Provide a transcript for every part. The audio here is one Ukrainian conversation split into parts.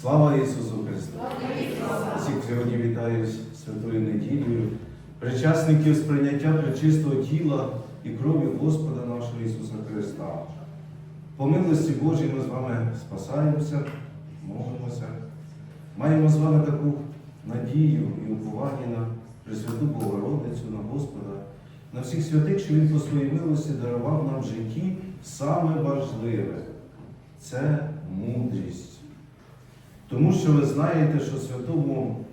Слава Ісусу Христу! Всіх сьогодні вітаю з святою неділею, причасників сприйняття пречистого тіла і крові Господа нашого Ісуса Христа. По милості Божій ми з вами спасаємося, молимося. Маємо з вами таку надію і уповання на Пресвяту Богородицю, на Господа, на всіх святих, що Він по своїй милості дарував нам в житті саме важливе це мудрість. Тому що ви знаєте, що в Святому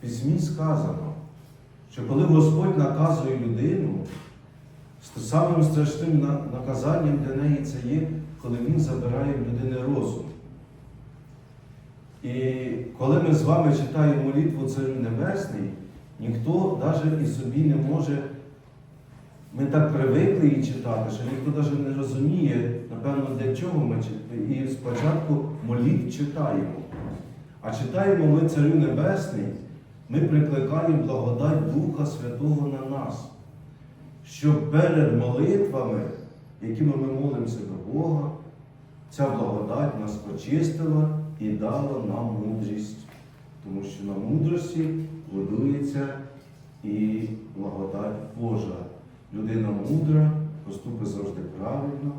Письмі сказано, що коли Господь наказує людину, самим страшним наказанням для неї це є, коли Він забирає в людини розум. І коли ми з вами читаємо молитву Царю Небесний, ніхто навіть і собі не може, ми так привикли її читати, що ніхто навіть не розуміє, напевно, для чого ми читаємо. І спочатку молитв читаємо. А читаємо ми Царю Небесний, ми прикликаємо благодать Духа Святого на нас, щоб перед молитвами, якими ми молимося до Бога, ця благодать нас очистила і дала нам мудрість. Тому що на мудрості будується і благодать Божа. Людина мудра поступить завжди правильно,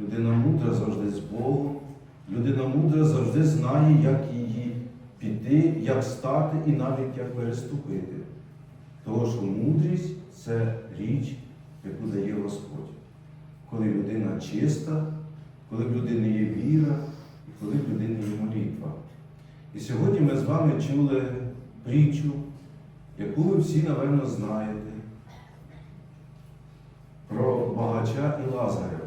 людина мудра завжди з Богом, людина мудра завжди знає, як її піти, як стати і навіть як переступити. Тому що мудрість це річ, яку дає Господь. Коли людина чиста, коли в людини є віра і коли в людини є молитва. І сьогодні ми з вами чули притчу, яку ви всі, напевно, знаєте, про багача і Лазаря.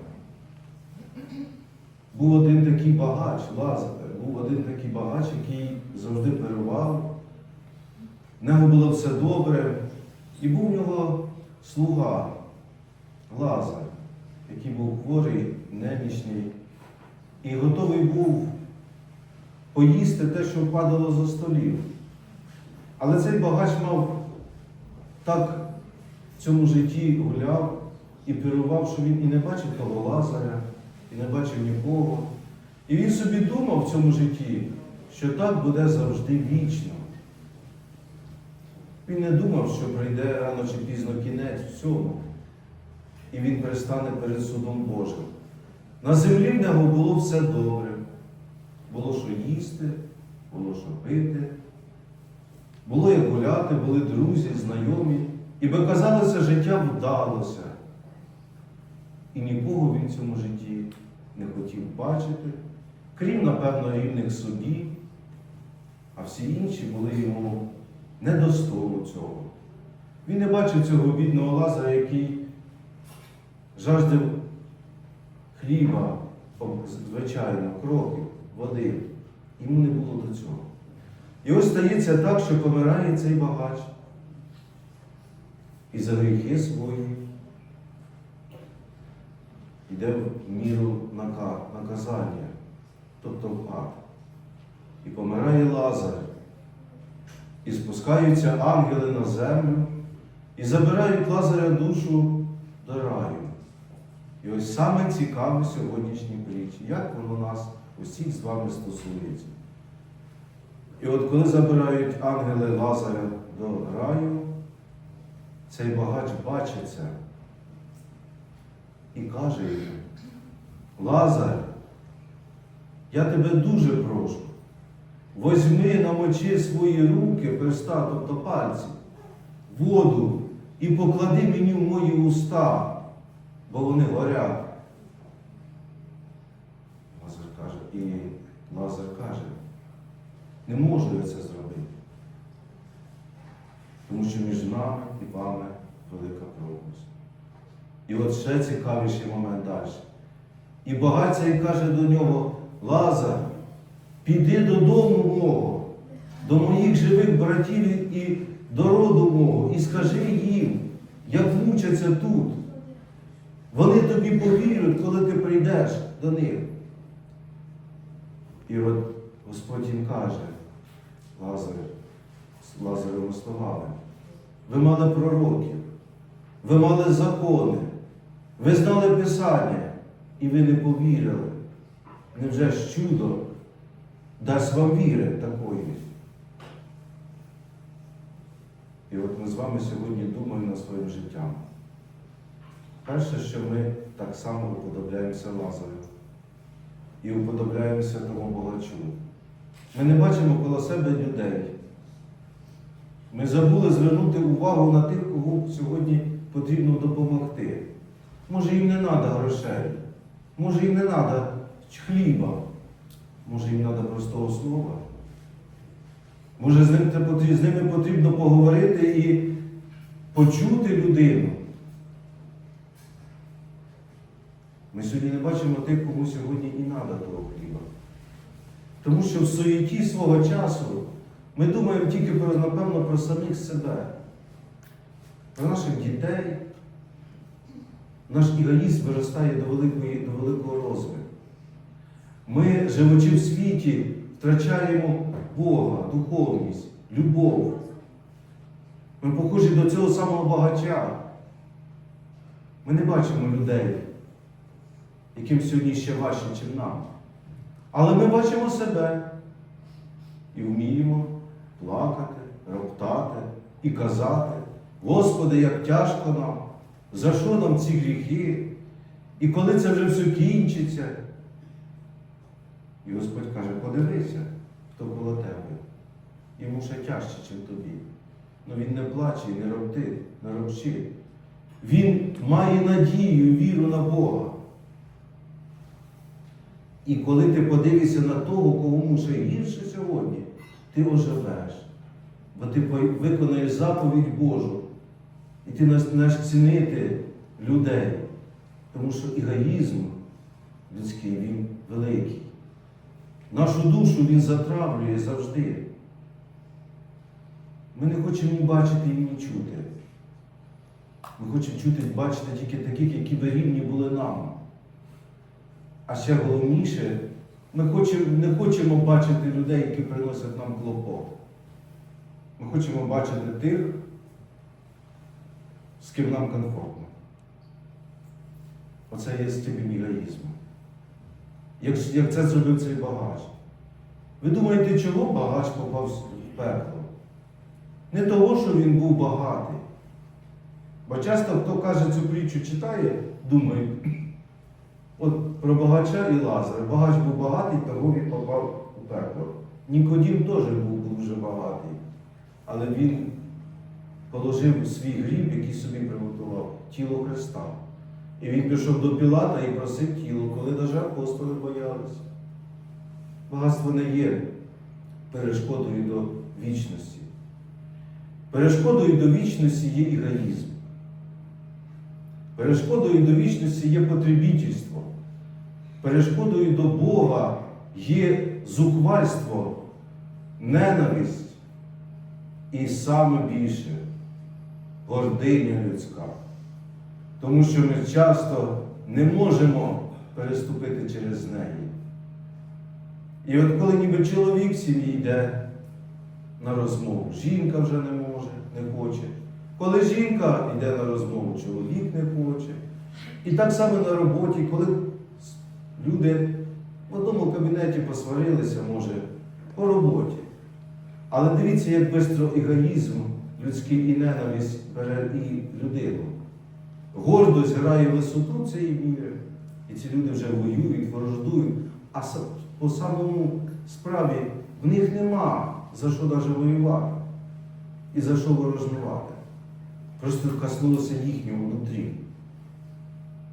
Був один такий багач, Лазар, був один такий багач, який завжди перервав. В нього було все добре, і був в нього слуга Лазар, який був хворий, немічний, і готовий був поїсти те, що падало зо столів. Але цей багач мав так в цьому житті гуляв і пірував, що він і не бачив того Лазаря, і не бачив нікого. І він собі думав в цьому житті, що так буде завжди вічно. Він не думав, що прийде рано чи пізно кінець всьому, і він пристане перед судом Божим. На землі в нього було все добре. Було що їсти, було що пити, було як гуляти, були друзі, знайомі, і би казалося, життя вдалося. І нікого він в цьому житті не хотів бачити, крім, напевно, рівних собі, а всі інші були йому недостойно цього. Він не бачив цього бідного Лазаря, який жаждав хліба, звичайно, крові, води. Йому не було до цього. І ось стається так, що помирає цей багач. І за гріхи свої йде в міру наказання, тобто в ад. І помирає Лазар. І спускаються ангели на землю і забирають Лазаря душу до раю. І ось саме цікаве сьогоднішній притчі, як воно нас усіх з вами стосується. І от коли забирають ангели Лазаря до раю, цей багач бачиться і каже йому, Лазар, я тебе дуже прошу, возьми намочи свої руки, перста, тобто пальці, воду і поклади мені в мої уста, бо вони горять. Лазар каже, і Лазар каже, не можу я це зробити. Тому що між нами і вами велика пропасть. І от ще цікавіший момент далі. І багаття і каже до нього, Лазар, піди додому мого, до моїх живих братів і до роду мого, і скажи їм, як мучаться тут. Вони тобі повірять, коли ти прийдеш до них. І от Господь їм каже, Лазар, з Лазаревими словами, ви мали пророків, ви мали закони, ви знали Писання, і ви не повірили. Невже ж чудо дасть вам віри такої. І от ми з вами сьогодні думаємо над своїм життям. Перше, що ми так само уподобляємося Лазарю і уподобляємося тому богачу. Ми не бачимо коло себе людей. Ми забули звернути увагу на тих, кого сьогодні потрібно допомогти. Може, їм не треба грошей, може їм не треба хліба, може їм треба простого слова. Може, з ними потрібно поговорити і почути людину. Ми сьогодні не бачимо тих, кому сьогодні і треба того хліба. Тому що в суєті свого часу ми думаємо тільки про, напевно, про самих себе, про наших дітей. Наш егоїзм виростає до, великої, до великого розвитку. Ми, живучи в світі, втрачаємо Бога, духовність, любов. Ми похожі до цього самого багача. Ми не бачимо людей, яким сьогодні ще важче, ніж нам. Але ми бачимо себе і вміємо плакати, роптати і казати, Господи, як тяжко нам, за що нам ці гріхи? І коли це вже все кінчиться. І Господь каже, подивися, хто коло тебе. Йому ще тяжче, ніж тобі. Ну він не плаче, не ропти, не ропчи. Він має надію, віру на Бога. І коли ти подивишся на того, кому ще гірше сьогодні, ти оживеш. Бо ти виконаєш заповідь Божу. І ти почнеш цінити людей. Тому що егоїзм людський, він великий. Нашу душу він затравлює завжди. Ми не хочемо ні бачити і ні чути. Ми хочемо чути бачити тільки таких, які би рівні були нам. А ще головніше, ми хочемо, не хочемо бачити людей, які приносять нам клопот. Ми хочемо бачити тих, з ким нам комфортно. Оце є степінь егоїзму. Як, як це зробив цей багач. Ви думаєте, чого багач попав в пекло? Не того, що він був багатий. Бо часто хто каже цю притчу читає, думає, от про багача і Лазаря. Багач був багатий, того він попав у пекло. Нікодім теж був дуже багатий, але він положив свій гріб, який собі приготував, тіло Христа. І він пішов до Пілата і просив тіло, коли навіть апостоли боялися. Багатство не є перешкодою до вічності. Перешкодою до вічності є егоїзм. Перешкодою до вічності є потребітельство. Перешкодою до Бога є зухвальство, ненависть і саме більше гординя людська. Тому що ми часто не можемо переступити через неї. І от коли ніби чоловік в сім'ї йде на розмову, жінка вже не може, не хоче. Коли жінка йде на розмову, чоловік не хоче. І так само на роботі, коли люди в одному кабінеті посварилися, може, по роботі. Але дивіться, як швидко егоїзм людський і ненависть бере і людину. Гордость грає висоту цієї міри, і ці люди вже воюють, ворождують. А по самому справі в них нема за що навіть воювати і за що ворожнувати. Просто коснулося їхнього внутрі.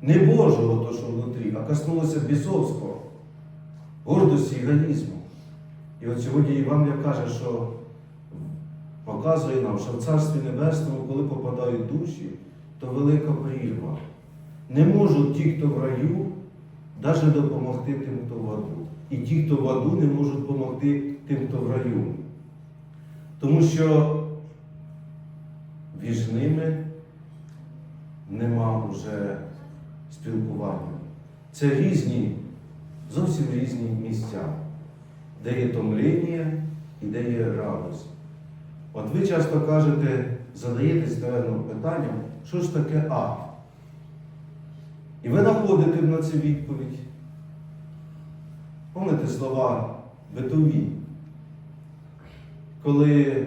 Не Божого, то, що внутрі, а коснулося бісовського, гордості і егоїзму. І от сьогодні Іван каже, що показує нам, що в Царстві Небесному, коли попадають душі, то велика прірва. Не можуть ті, хто в раю, навіть допомогти тим, хто в аду. І ті, хто в аду, не можуть допомогти тим, хто в раю. Тому що між ними нема вже спілкування. Це різні, зовсім різні місця, де є томління і де є радость. От ви часто кажете, задаєтесь, напевно, питанням, що ж таке ад? І ви знаходите на це відповідь. Помните слова битові. Коли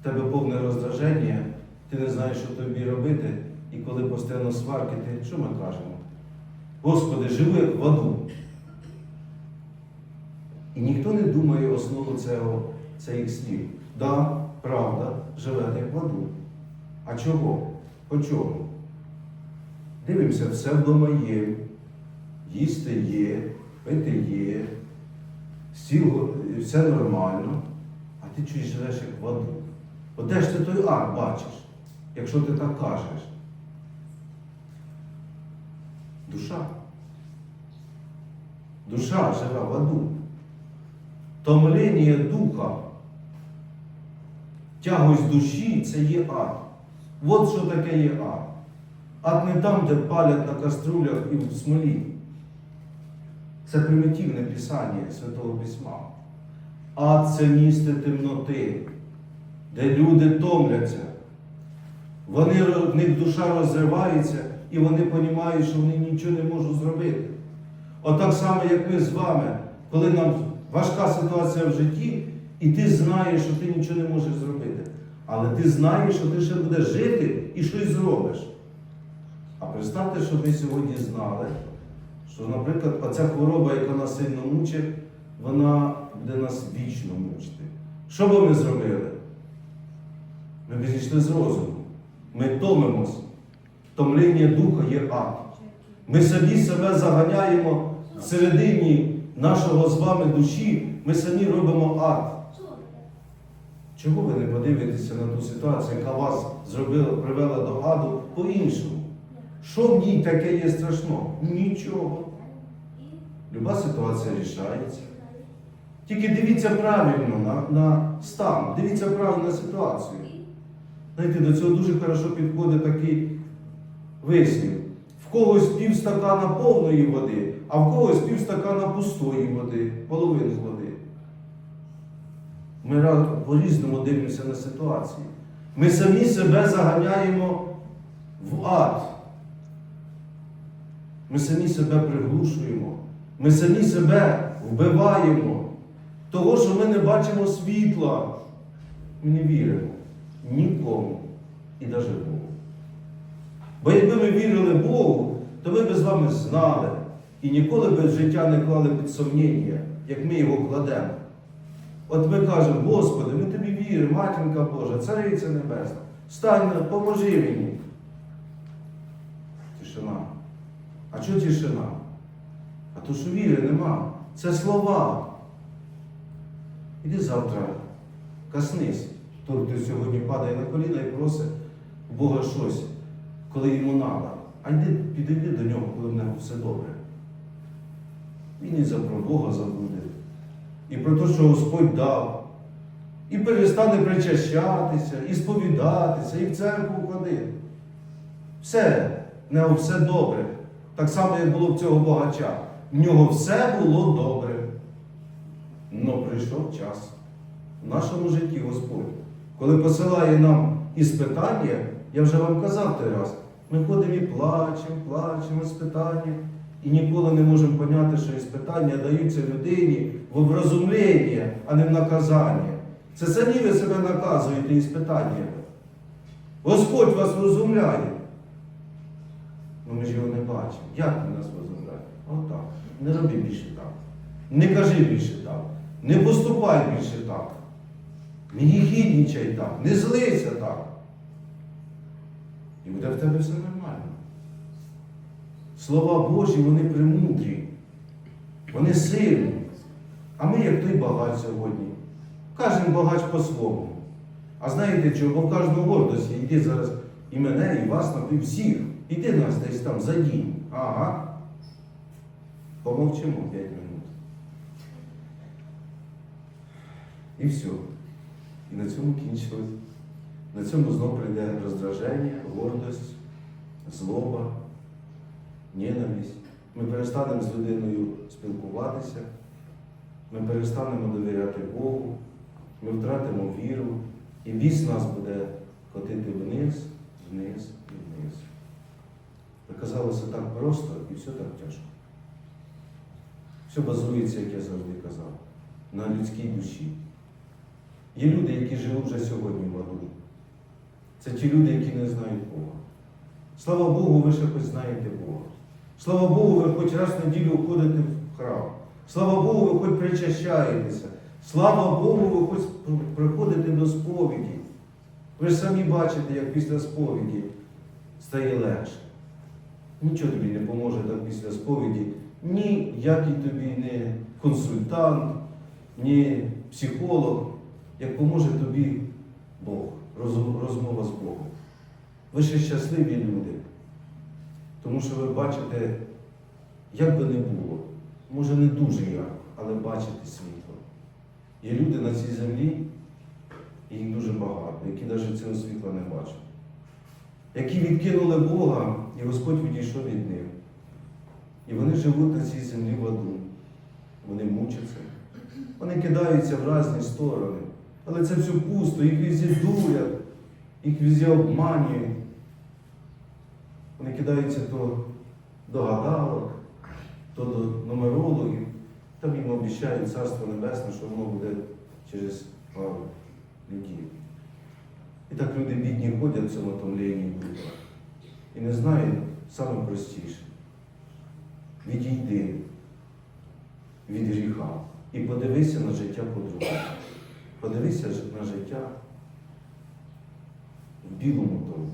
в тебе повне роздраження, ти не знаєш, що тобі робити, і коли постійно сварки, ти що ми кажемо? Господи, живи в аду. І ніхто не думає основу цього, цих слів. Да, правда, живете як в аду. А чого? По чому? Дивимося, все вдома є, їсти є, пити є, стіл, все нормально, а ти чуєш живеш як в аду. От де ж ти той ад бачиш, якщо ти так кажеш? Душа. Душа живе в аду. Томлення духа, тягость душі це є ад. От що таке є ад. Ад не там, де палять на каструлях і в смолі. Це примітивне писання Святого Письма. Ад це місце темноти, де люди томляться. Вони, в них душа розривається, і вони розуміють, що вони нічого не можуть зробити. Отак само, як ми з вами, коли нам важка ситуація в житті, і ти знаєш, що ти нічого не можеш зробити. Але ти знаєш, що ти ще будеш жити і щось зробиш. А представте, що ви сьогодні знали, що, наприклад, оця хвороба, яка нас сильно мучить, вона буде нас вічно мучити. Що би ми зробили? Ми б зійшли з розуму. Ми томимось. Томління духа є ад. Ми собі себе заганяємо всередині нашого з вами душі, ми самі робимо ад. Чого ви не подивитеся на ту ситуацію, яка вас зробила, привела до аду по-іншому? Що в ній таке є страшного? Нічого. Люба ситуація рішається. Тільки дивіться правильно на, на стан, дивіться правильно на ситуацію. Знаєте, до цього дуже хорошо підходить такий вислів. В когось пів стакана повної води, а в когось пів стакана пустої води, половини води. Ми по-різному дивимося на ситуацію. Ми самі себе заганяємо в ад. Ми самі себе приглушуємо. Ми самі себе вбиваємо. Того, що ми не бачимо світла. Ми не віримо нікому і навіть Богу. Бо якби ми вірили Богу, то ми б з вами знали і ніколи б життя не клали під сумніння, як ми його кладемо. От ми кажемо, Господи, ми тобі віримо, матінка Божа, цариця Небесна, стань, поможи мені. Тишина. А чого тишина? А то, що віри нема. Це слова. Іди завтра, коснись. Той, хто сьогодні падає на коліна і просить у Бога щось, коли йому треба. А йди, підійди до нього, коли в нього все добре. Він і за про Бога забуде. І про те, що Господь дав. І перестане причащатися, і сповідатися, і в церкву ходити. Все, нього все добре. Так само, як було в цього богача. В нього все було добре. Но прийшов час. В нашому житті Господь, коли посилає нам іспитання, я вже вам казав той раз, ми ходимо і плачемо, плачемо іспитання, і ніколи не можемо поняти, що іспитання даються людині в образумлення, а не в наказання. Це самі ви себе наказуєте іспитаннями. Господь вас розумляє. Ну ми ж його не бачимо. Як він нас розумляє? Отак. Не роби більше так. Не кажи більше так. Не поступай більше так. Не гігіднічай так, не злися так. І буде в тебе все нормально. Слова Божі, вони премудрі, вони сильні. А ми, як той багач сьогодні, кожен багач по-своєму. А знаєте чого? Бо в кожного гордость є. Іди зараз і мене, і вас, і всіх. Іди нас десь там задінь. Ага. Помовчимо 5 минут. І все. І на цьому кінчилось. На цьому знов прийде роздраження, гордость, злоба, ненависть. Ми перестанемо з людиною спілкуватися, ми перестанемо довіряти Богу, ми втратимо віру, і біс нас буде котити вниз, вниз і вниз. Казалося так просто і все так тяжко. Все базується, як я завжди казав, на людській душі. Є люди, які живуть вже сьогодні в аду. Це ті люди, які не знають Бога. Слава Богу, ви ще хоч знаєте Бога. Слава Богу, ви хоч раз в неділю ходите в храм. Слава Богу, ви хоч причащаєтеся. Слава Богу, ви хоч приходите до сповіді. Ви ж самі бачите, як після сповіді стає легше. Нічого тобі не поможе так після сповіді. Ні, який тобі не консультант, ні психолог, як поможе тобі Бог, розмова з Богом. Ви ще щасливі люди, тому що ви бачите, як би не було, може не дуже ярко, але бачите світло. Є люди на цій землі, їх дуже багато, які навіть цього світла не бачать, які відкинули Бога, і Господь відійшов від них. І вони живуть на цій землі в аду. Вони мучаться. Вони кидаються в різні сторони. Але це все пусто, їх візі дурять, їх візі обманюють. Вони кидаються то до гадалок, то до нумерологів. Там їм обіцяють Царство Небесне, що воно буде через пару людей. І так люди бідні ходять в цьому томлінні духа. І не знають саме простіше. Відійди від гріха і подивися на життя по-другому. Подивися на життя в білому тому,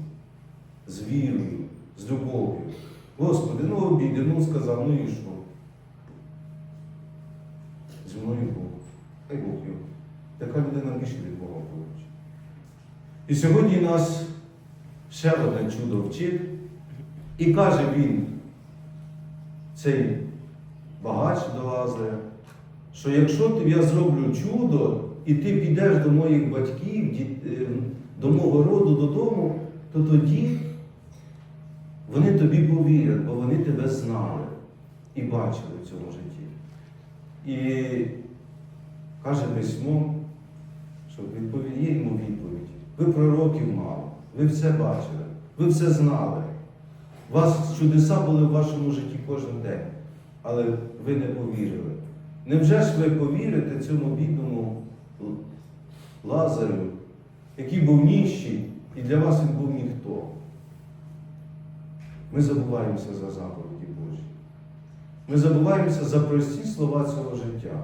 з вірою, з любов'ю. Господи, ну обійди, ну сказав, ну і що? Зі мною Бог. Хай Бог його. Така людина більше від Бога получить. І сьогодні нас ще одне чудо вчить. І каже він, цей багач до Лазаря, що якщо я зроблю чудо, і ти підеш до моїх батьків, е, до мого роду додому, то тоді вони тобі повірять, бо вони тебе знали і бачили в цьому житті. І каже письмо, що відповідь є йому відповідь. Ви пророків мали, ви все бачили, ви все знали. Вас чудеса були в вашому житті кожен день, але ви не повірили. Невже ж ви повірите цьому бідному Лазарю, який був ніщий, і для вас він був ніхто? Ми забуваємося за заповіді Божі. Ми забуваємося за прості слова цього життя.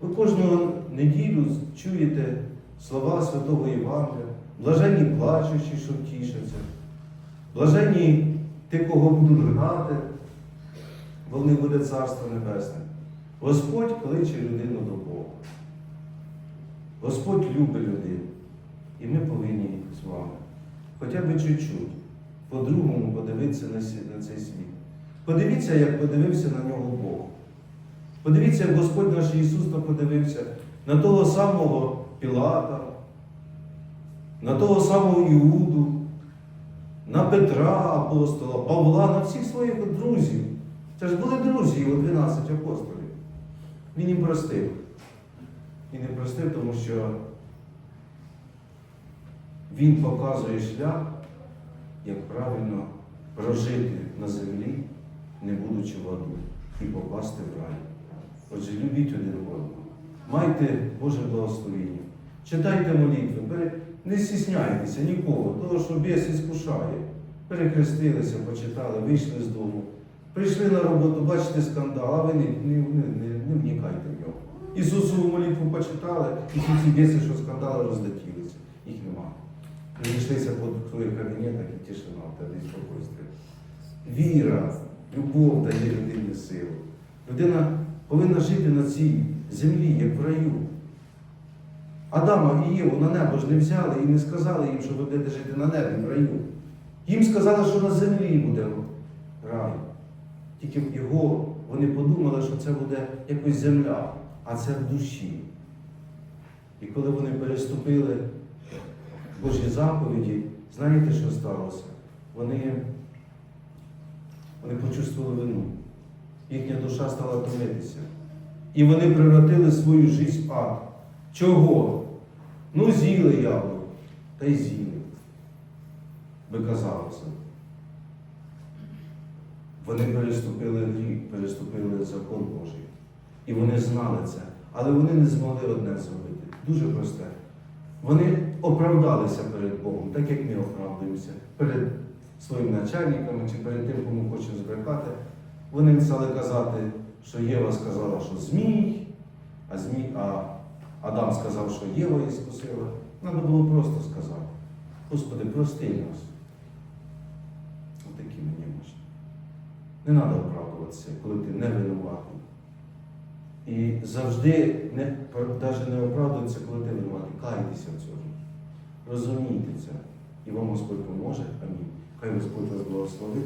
Ви кожну неділю чуєте слова Святого Євангелія, блаженні плачучі, що втішаться, блаженні ті, кого будуть гнати, бо в них буде Царство Небесне. Господь кличе людину до Бога. Господь любить людину. І ми повинні з вами хоча б чуть-чуть по-другому подивитися на цей світ. Подивіться, як подивився на нього Бог. Подивіться, як Господь наш Ісус подивився на того самого Пілата, на того самого Іуду, на Петра апостола, Павла, на всіх своїх друзів. Це ж були друзі його 12 апостолів. Він їм простив. І не простив, тому що він показує шлях, як правильно прожити на землі, не будучи в аду, і попасти в рай. Отже, любіть один одного. Майте Боже благословіння. Читайте молитви, не стісняйтеся нікого, того, що біс іскушає. Перехрестилися, почитали, вийшли з дому. Прийшли на роботу, бачите скандал, а ви не, не, не, не, вникайте в нього. Ісусову молитву почитали, і ці біси, що скандали, розлетілися. Їх немає. Зійшлися по своїх кабінетах і тишина, та десь. Віра, любов дає людині силу. Людина повинна жити на цій землі, як в раю. Адама і Єву на небо ж не взяли і не сказали їм, що ви будете жити на небі в раю. Їм сказали, що на землі буде рай. Тільки його вони подумали, що це буде якось земля, а це в душі. І коли вони переступили Божі заповіді, знаєте, що сталося? Вони, вони почувствували вину. Їхня душа стала томитися. І вони превратили свою життя в ад. Чого? Ну, з'їли яблуко, та й з'їли. Би казалося. Вони переступили гріх, переступили закон Божий. І вони знали це. але вони не змогли одне зробити. Дуже просте. Вони оправдалися перед Богом, так як ми оправдуємося перед своїми начальниками чи перед тим, кому хочемо збрехати. Вони стали казати, що Єва сказала, що Змій, а Змій, а Адам сказав, що Єва її скусила. Треба було просто сказати. Господи, прости нас. Отакі мені можна. Не треба оправдуватися, коли ти не винуватий. І завжди не, навіть не оправдується, коли ти винуватий. Кайтеся в цьому. Розумійте це. І вам Господь поможе. Амінь. Хай Господь вас благословить.